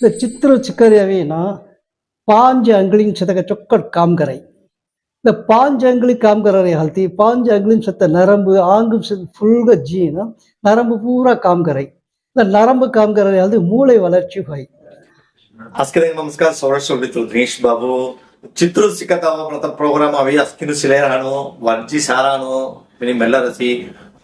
இந்த சித்திர சிக்கரியவினா பாஞ்சு அங்கிலின் சதக சொக்க காம்கரை. இந்த பாஞ்சு அங்கிலி காம்கரை ஹல்தி பாஞ்சு அங்கிலின் சத்த நரம்பு ஆங்கும் ஃபுல்க ஜீனா நரம்பு பூரா காம்கரை. இந்த நரம்பு காம்கரை ஹல்தி மூளை வளர்ச்சி ஹை আজকে দেখেন নমস্কার সৌরাষ্ট্র মিত্র দীনেশ বাবু చిత్తూరు సిక్క తవ్వ ప్రోగ్రామ్ అవి అస్కిను సిలేరాను వర్జి సారాను మేము మెల్లరసి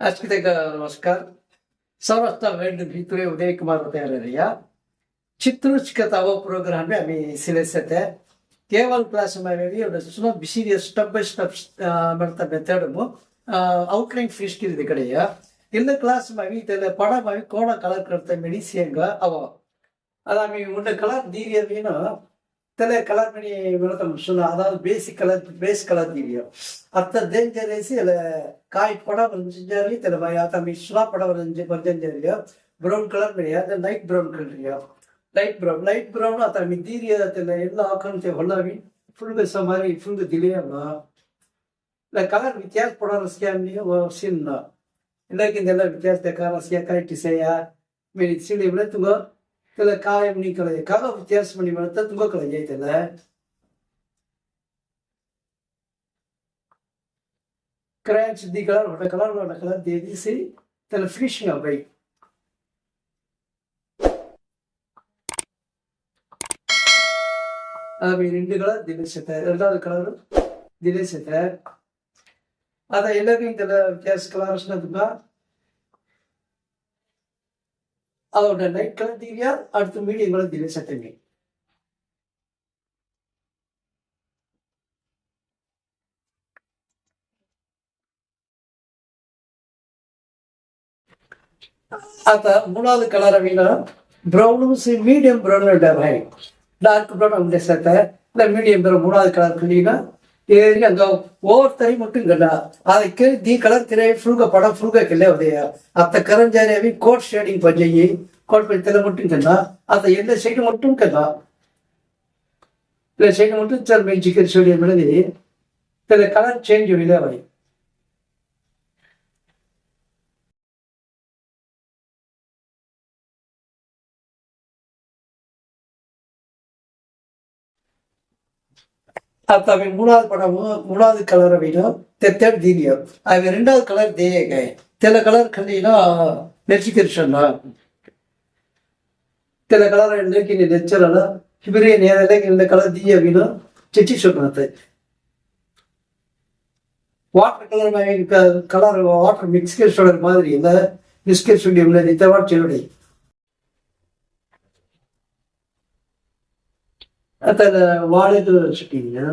जा रही आम्ही सांगेन हवं அஸ்கிதக நமஸ்கார் समस्त वेल्ड भितरे उदय कुमार तयार रहिया चित्रुचिकताव प्रोग्राम में हमें सिलेसत है केवल क्लास में भी और सुनो बिसीरिय स्टेप बाय स्टेप ಮಾಡ್ತಾ ಮೆಥಡ್ ಮು ಔಟ್ಲೈನ್ ಫಿಶ್ ಕಿಲ್ ಕಡೆಯ ಇಲ್ಲ ಕ್ಲಾಸ್ மாதிரி தெல படம் மாதிரி கோண கலர் கருத்த மெடிசியங்க அவ அதான் உண்ட கலர் தீரிய ತಲೆ ಕಲರ್ ಮಣಿ ಬರುತ್ತೆ ಮನುಷ್ಯನ ಅದಾದ ಬೇಸಿಕ್ ಕಲರ್ ಬೇಸ್ ಕಲರ್ ತೀರಿಯೋ ಅತ್ತ ದೇಂಜರ್ ಏಸಿ ಅಲ್ಲ ಕಾಯಿ ಪಡ ಬರಂಜಾರಿ ತಲೆ ಬಾಯಿ ಆತ ಮಿಶ್ರಾ ಪಡ ಬರಂಜಿ ಬರ್ಜಂಜಾರಿಯೋ ಬ್ರೌನ್ ಕಲರ್ ಮಣಿ ಅದ ಲೈಟ್ ಬ್ರೌನ್ ಕಲರಿಯೋ ಲೈಟ್ ಬ್ರೌನ್ ಲೈಟ್ ಬ್ರೌನ್ ಆತ ಮಿದ್ದೀರಿಯ ತಲೆ ಎಲ್ಲ ಹಾಕೊಂತ ಹೊಳ್ಳವಿ ಫುಲ್ ಬೆಸ ಮಾರಿ ಫುಲ್ ದಿಲಿಯಲ್ಲ ಇಲ್ಲ ಕಲರ್ ವ್ಯತ್ಯಾಸ ಪಡ ರಸ್ಕ್ಯಾಮ್ನಿಯ ಸಿನ್ನ ಇಲ್ಲಕ್ಕಿಂದೆಲ್ಲ ವ್ಯತ್ಯಾಸ ಕಾರ ರಸ್ಕ್ಯಾಕಾಯಿ ಟಿಸೆಯ ಮೇಲೆ ಸಿಡಿ ಬಿಡ ತುಂಬ ಕೆಲ காயம் ಕಳೆ ಕಾಲ வித்தியாசம் பண்ணி ಬರುತ್ತೆ ತುಂಬಾ ಕಳೆಜ ಐತಲ್ಲ ಕ್ರ್ಯಾಚ್ ದಿ ಕಲರ್ கலர் ಕಲರ್ ಹೊಡ ಕಲರ್ ದೇದಿಸಿ ತಲೆ ಫಿಶ್ ನ ಬೈ ரெண்டு கலர் திடீர் சேர்த்த ரெண்டாவது கலர் திடீர் அதை எல்லாருக்கும் இந்த வித்தியாச கலர் சொன்னதுன்னா அதோட நைட் கலர் அடுத்து மீடியம் கலர் டிவி சட்டமே அத மூணாவது கலர் அப்படின்னா ப்ரௌனும் சரி மீடியம் ப்ரௌன் டார்க் ப்ரௌன் அவங்க சேர்த்த இந்த மீடியம் ப்ரௌன் மூணாவது கலர் பண்ணிங்கன்னா ஏறி அங்க ஒவ்வொருத்தரை மட்டும் கண்டா ಅದಕ್ಕೆ ದಿ ಕಲರ್ ತಿರೇ ಫುಲ್ಗ ಪಡ ಫುಲ್ಗ ಕೆಲ್ಲೆ ಅವದೆಯ ಅತ್ತ ಕರಂಜಾನೆ ಅವಿ ಕೋಟ್ ಶೇಡಿಂಗ್ ಪಂಜೆಯಿ ಕೋಟ್ ಪಂಜೆ ತಲೆ ಮುಟ್ಟು ಕನ್ನ ಅದ ಎಲ್ಲ ಸೈಡ್ ಮುಟ್ಟು ಕನ್ನ ಇಲ್ಲ ಸೈಡ್ ಮುಟ್ಟು ಚಲ್ ಮೇಲೆ ಚಿಕನ್ ಸೋಡಿಯ ಮೇಲೆ ತಲೆ ಕಲರ್ ಚೇಂಜ್ ಇಲ್ಲ ಅವರಿಗೆ தமிழ் மூணாவது படமும் மூணாவது கலர் அப்படின்னா தேர்ட் ஜீனியர் அது ரெண்டாவது கலர் தேயங்க சில கலர் கண்டினா நெச்சிகிருஷ்ணன் தில கலர் இன்றைக்கு நெச்சரனா இவரே நேரில் இந்த கலர் தீ அப்படின்னா சிச்சி சொல்றது. Water colour colour water mix சொல்ற மாதிரி இல்லை. மிஸ்கர் சொல்லி உள்ள நித்தவாட் அப்போ இந்த வாலெட்டில் வச்சுட்டீங்கன்னா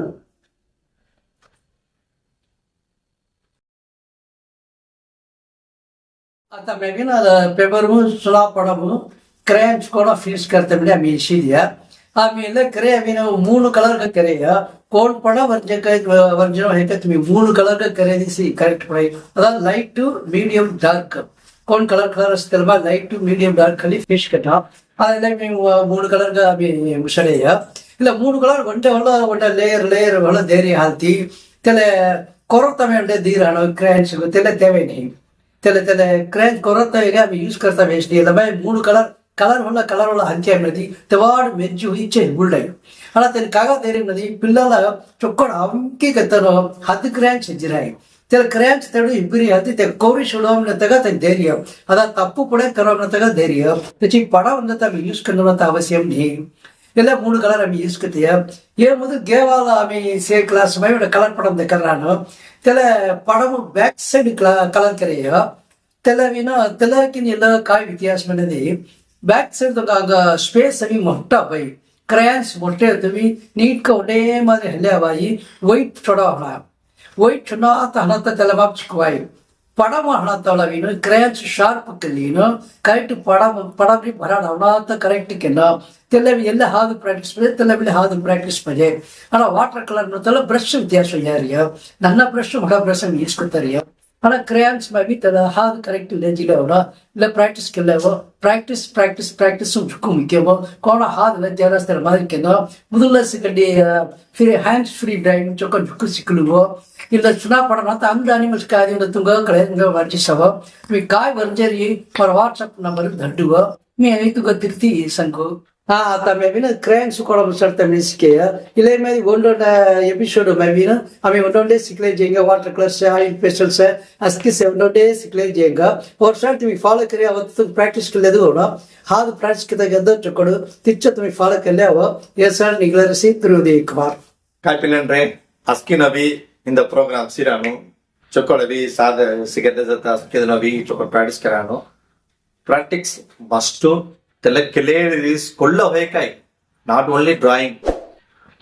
అంత మిగిలిన పేపరు సులా పడము క్రేమ్స్ కూడా ఫీస్ కడతామండి అవి ఈసీదియ ಆಮೇಲೆ ಕರೆ ಅವಿನ ಮೂರು ಕಲರ್ಗ ಕರೆಯ ಕೋಲ್ಡ್ ಪಡ ವರ್ಜಕ ವರ್ಜನ ಹೇಗೆ ಮೂರು ಕಲರ್ಗ ಕರೆದಿಸಿ ಕರೆಕ್ಟ್ ಪಡ ಅದ ಲೈಟ್ ಟು ಮೀಡಿಯಂ ಡಾರ್ಕ್ ಕೋನ್ ಕಲರ್ ಕಲರ್ ಅಷ್ಟಲ್ವಾ ಲೈಟ್ ಟು ಮೀಡಿಯಂ ಡಾರ್ಕ್ ಅಲ್ಲಿ ಫಿಶ್ ಕಟ್ಟ ಅದನ್ನ ಮೂರು ಕಲರ್ಗ ಅವಿ ಮುಸಳೆಯ ಇಲ್ಲ ಮೂರುಗಳು ಒಂಟೆ ಒಳ್ಳೆ ಒಂಟೆ ಲೇಯರ್ ಲೇಯರ್ಗಳು ದೇರಿ ಹಾಲ್ತಿ ತಲೆ ಕೊರತ ಮೇಂಡೆ ದೀರಾಣು ಕ್ರ್ಯಾಂಚ್ ತಲೆ ತೇವೇನಿ ತಲೆ ತಲೆ ಕ್ರ್ಯಾಂಚ್ ಕೊರತವೆಗೆ ಅವು ಯೂಸ್ ಕರ್ತವೆ ಎಷ್ಟು ಇಲ್ಲ ಬೈ ಮೂರು ಕಲರ್ కలర్ వల్ల కలర్ వల్ల అంచే ఉన్నది తెవాడు మెజ్జు ఇచ్చే గుళ్ళయ్యు అలా తన కాగా తేరినది పిల్లల చొక్కడు అంకి కత్తను హద్దు క్రయాన్స్ ఎజ్జిరాయి తెల క్రయాన్స్ తడు ఇబ్బిరి హద్దు తె కోరి సుడవనతగా తన ధైర్యం అదా తప్పు కూడా కరవనతగా ధైర్యం తెచ్చి పడ ఉన్నత యూస్ కన్నత అవశ్యం నీ ಎಲ್ಲ ಮೂಡು ಕಲರ್ ಆಮಿ ಇಸ್ಕತಿಯ ಏಮದು ಗೇವಾಲ ಆಮಿ ಸೇ ಕ್ಲಾಸ್ ಮೈಡ ಕಲರ್ ಪಡಮ್ ಕಲರಾನು ತೆಲ ಪಡಮ್ ಬ್ಯಾಕ್ ಸೈಡ್ ಕಲರ್ ಕರೆಯ ತೆಲವಿನ ತೆಲಕಿನ ಎಲ್ಲ ಕಾಯಿ ವ್ಯತ್ಯಾಸ ಮನದಿ ಬ್ಯಾಕ್ ಸೈಡ್ ತಗ ಸ್ಪೇಸ್ ಅವಿ ಮೊಟ್ಟ ಬೈ ಕ್ರಯಾನ್ಸ್ ಮೊಟ್ಟೆ ತುವಿ ನೀಟ್ಕ ಒಡೇ ಮಾದ್ರೆ ಹೆಲ್ಲೆ ಬಾಯಿ ವೈಟ್ ಚೊಡೋ ಹಣ ವೈಟ್ ಚೊಡೋ ಆತ ಹಣತ ತೆಲ ಬಾಪ್ ಚಿಕ್ಕವಾಯಿ ಪಣ ಮಾಡತ್ತಳವೇನು ಕ್ರ್ಯಾಚ್ ಶಾರ್ಪ್ ಕಲೀನು ಕರೆಕ್ಟ್ ಪಡ ಪಡಬಿ ಬರೋಣ ಅವನಾತ ಕರೆಕ್ಟ್ಕೇನು ತೆಲವಿ ಎಲ್ಲ ಹಾದು ಪ್ರಾಕ್ಟೀಸ್ ಪಡೆ ತೆಲವಿಲಿ ಹಾದು ಪ್ರಾಕ್ಟೀಸ್ ಪಡೆ ಅಣ್ಣ ವಾಟರ್ ಕಲರ್ ನೋಡ್ತಲ್ಲ ಬ್ರಷ್ ವ್ಯತ್ಯಾಸ ಯಾರಿಯೋ ನನ್ನ ಬ್ರಷ್ ಹೊಡ ಬ್ರಷ್ ಈಸ್ಕೊತಾರಿಯೋ ஆனால் ಕ್ರೇಯಾನ್ಸ್ ಮೇ ಬಿ ತದ ಹಾಗೆ ಕರೆಕ್ಟ್ ಲೆಂಜಿಗೆ ಅವರ ಇಲ್ಲ ಪ್ರಾಕ್ಟೀಸ್ಗೆ ಇಲ್ಲವೋ ಪ್ರಾಕ್ಟೀಸ್ ಪ್ರಾಕ್ಟೀಸ್ ಪ್ರಾಕ್ಟೀஸும் இருக்கும் முக்கியமோ கோண ஹாதில் ஜேராஸ்தர் மாதிரிக்கணும் முதல்ல சிக்கண்டி ஃப்ரீ ஹேண்ட்ஸ் ஃப்ரீ ಡ್ರೈವಿಂಗ್ ಚೊಕ್ಕ ಜುಕ್ಕು ಸಿಕ್ಕಲುವೋ ಇಲ್ಲ ಚುನಾ ಪಡೋಣ ಅಂತ ಅಂದ ಅನಿಮಲ್ಸ್ ಕಾಯ್ದು ಇಂದ ತುಂಗ ಕಳೆ ಇಂದ ವರ್ಜಿಸವೋ ಮೀ ಕಾಯ್ ವರ್ಜರಿ ಮರ ವಾಟ್ಸಪ್ ನಂಬರ್ಗೆ ದಂಡುವೋ ಮೀ ಐತು ಗೊತ್ತಿರ್ತಿ ಸಂಗು ತಾವೇವಿನ ಕ್ರಯಾಂಗ್ ಸುಕೋಣ ಮುಸಡ್ತ ಮಿನಿಸ್ಕೆಯ ಇಲ್ಲೇ ಮಾದಿ ಒಂದೊಂದ ಎಪಿಸೋಡ್ ಮಾವಿನ ಆಮೆ ಒಂದೊಂದೇ ಸಿಕ್ಲೇ ಜೇಂಗ ವಾಟರ್ ಕಲರ್ಸ್ ಆಯಿಲ್ ಪೇಸ್ಟಲ್ಸ್ ಅಸ್ಕಿಸ್ ಒಂದೊಂದೇ ಸಿಕ್ಲೇ ಜೇಂಗ ಅವ್ರ ಸರ್ ತಿಮಿ ಫಾಲೋ ಕರಿ ಅವತ್ತು ಪ್ರಾಕ್ಟೀಸ್ ಕಲ್ಲೆದು ಅವಡ ಹಾದು ಪ್ರಾಕ್ಟೀಸ್ ಕಿದಾಗ ಎದ್ದು ಚಕೊಂಡು ತಿಚ್ಚ ತಿಮಿ ಫಾಲೋ ಕಲ್ಲೆ ಅವ ಎಸ್ ಆರ್ ನಿಗ್ಲರಿಸಿ ತಿರುವುದಿ ಕುಮಾರ್ ಕಾಪಿನಂದ್ರೆ ಅಸ್ಕಿನವಿ ಇಂದ ಪ್ರೋಗ್ರಾಮ್ ಸಿರಾನು ಚೊಕೊಳವಿ ಸಾಧ ಸಿಗದ ಅಸ್ಕಿದನವಿ ಚೊಕೊಳ practice ಕರಾನು practice must The Kelade is Kolla Vekai, not only drawing.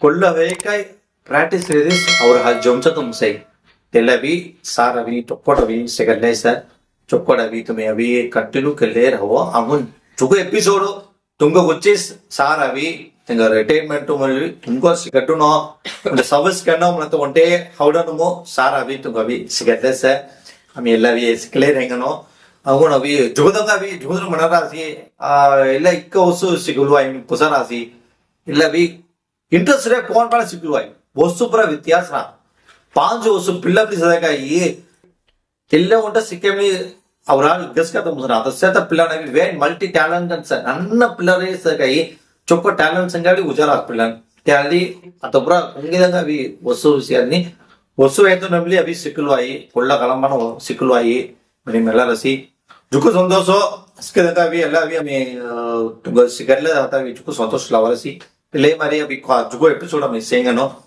Kolla Vekai practice this our Jomchatum say. Telavi, Saravi, Tokodavi, second lesser, Chokodavi to me away, continue Kelade, Hava, Amun. Chuka episode, Tunga Guchis, Saravi, எங்கள் retirement துங்கோ சிகட்டும் இந்த சவஸ் கண்ணம் மனத்து one day ஹவுடனுமோ சாராவி துங்கவி சிகட்டே sir அம்மி எல்லாவே சிக்கலே ரெங்கணும் ಅವುಗುಣವಿ ಜೋದಂಗವಿ ಜೋದ್ರ ಮನರಾಸಿ ಇಲ್ಲ ಇಕ್ಕ ವಸ್ತು ಸಿಗಲ್ವಾಯ್ ಪುಸರಾಸಿ ಇಲ್ಲ ವಿ ಇಂಟ್ರೆಸ್ಟ್ ರೇ ಫೋನ್ ಮಾಡಿ ಸಿಗಲ್ವಾಯ್ ವಸ್ತು ಪರ ವ್ಯತ್ಯಾಸನ ಪಾಂಚು ವಸ್ತು ಪಿಲ್ಲಪ್ಲಿ ಸದಕ ಈ ಎಲ್ಲೇ ಉಂಟ ಸಿಕ್ಕೇಮಿ ಅವರಾಲ್ ಗಸ್ಕತ ಮುಸನ ಅದ ಸೇತ ಪಿಲ್ಲನವಿ ವೇ ಮಲ್ಟಿ ಟ್ಯಾಲೆಂಟ್ ಅಂತ ನನ್ನ ಪಿಲ್ಲರೇ ಸದಕ ಈ ಚೊಕ್ಕ ಟ್ಯಾಲೆಂಟ್ ಸಂಗಾಡಿ ಉಜಾರ ಪಿಲ್ಲನ್ ತ್ಯಾಲಿ ಅತೊಬ್ರ ಹಂಗಿದಂಗ ಅವಿ ವಸ್ತು ವಿಷಯನಿ ವಸ್ತು ಆಯ್ತು ನಂಬಲಿ ಅವಿ ಸಿಕ್ಕಲ್ವಾಯಿ ಒಳ್ಳೆ ಕಳಂಬನ ಸಿಕ್ಕಲ್ವಾಯಿ ನಿಮ್ಮ ಎಲ್ಲ रसी Juku Sondoso, Skeleta Via Lavia, me uh, tuvo Sigalata, Juku Sondos Lavasi, Le María Vicua, Juku episodio, me singano.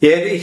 Y el